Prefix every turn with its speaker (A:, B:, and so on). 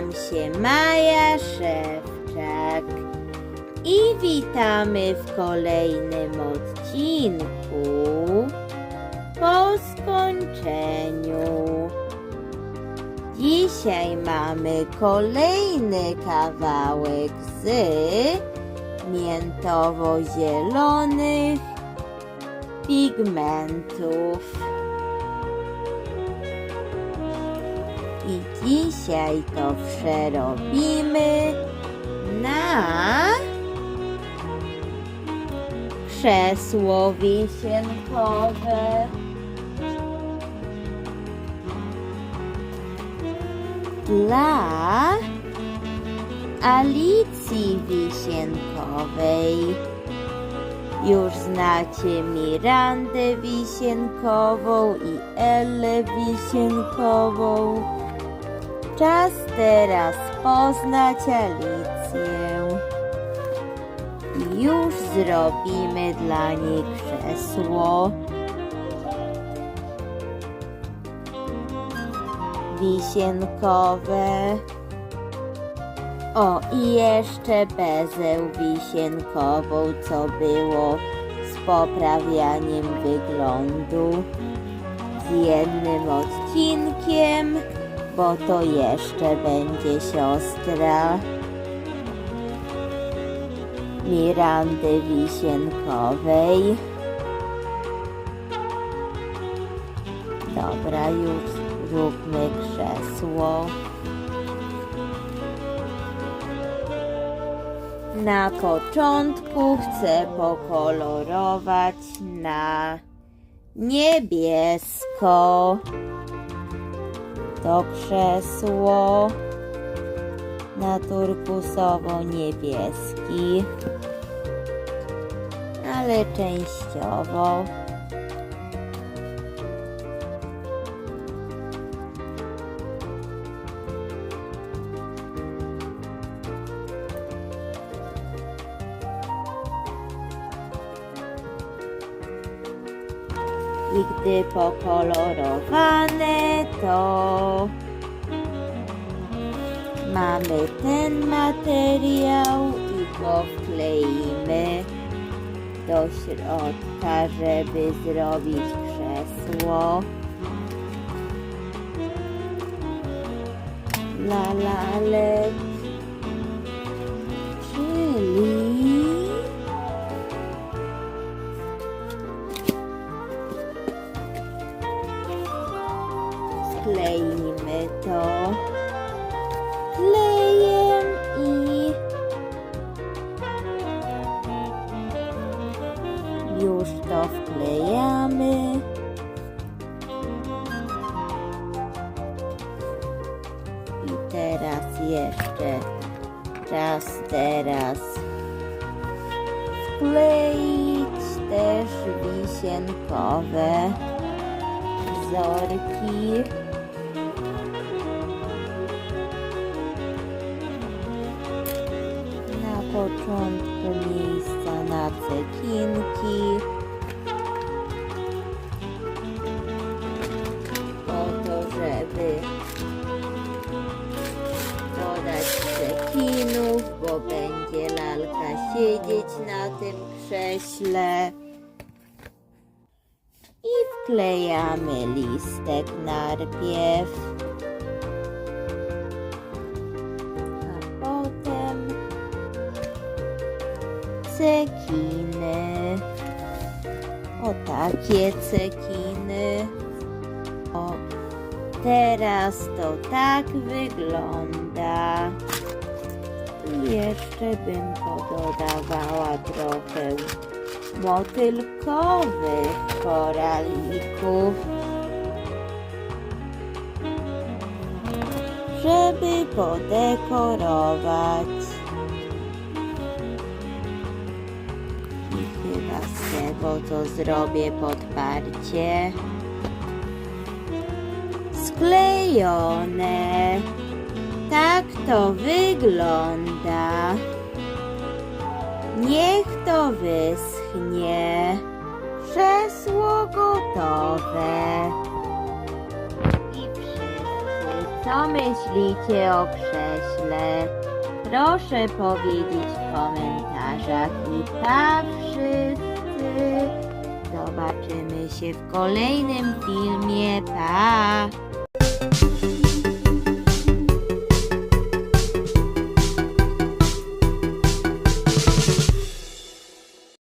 A: Nazywam się Maja Szewczak i witamy w kolejnym odcinku po skończeniu. Dzisiaj mamy kolejny kawałek z miętowo-zielonych pigmentów. Dzisiaj to przerobimy na krzesło wisienkowe. Dla Alicji Wisienkowej. Już znacie Mirandę Wisienkową i Ellę Wisienkową. Czas teraz poznać Alicję. Już zrobimy dla niej krzesło. Wisienkowe. O, i jeszcze bezę wisienkową, co było z poprawianiem wyglądu. Z jednym odcinkiem, bo to jeszcze będzie siostra Mirandy Wisienkowej. Dobra, już zróbmy krzesło. Na początku chcę pokolorować na niebiesko to krzesło na turkusowo niebieski ale częściowo i gdy pokolorowane to mamy ten materiał i go wkleimy do środka, żeby zrobić krzesło. La la le. Skleimy to klejem i już to wklejamy. I teraz jeszcze czas teraz wkleić też wisienkowe wzorki. Początku miejsca na cekinki. Po to, żeby dodać cekinów, bo będzie lalka siedzieć na tym krześle. I wklejamy listek najpierw. Cekiny. O takie cekiny. O, teraz to tak wygląda. I jeszcze bym pododawała trochę motylkowych koralików, żeby podekorować. Z tego to zrobię podparcie. Sklejone. Tak to wygląda. Niech to wyschnie. Krzesło gotowe. I wszyscy co myślicie o krześle? Proszę powiedzieć w komentarzach i pa wszyscy. Zobaczymy się w kolejnym filmie. Pa!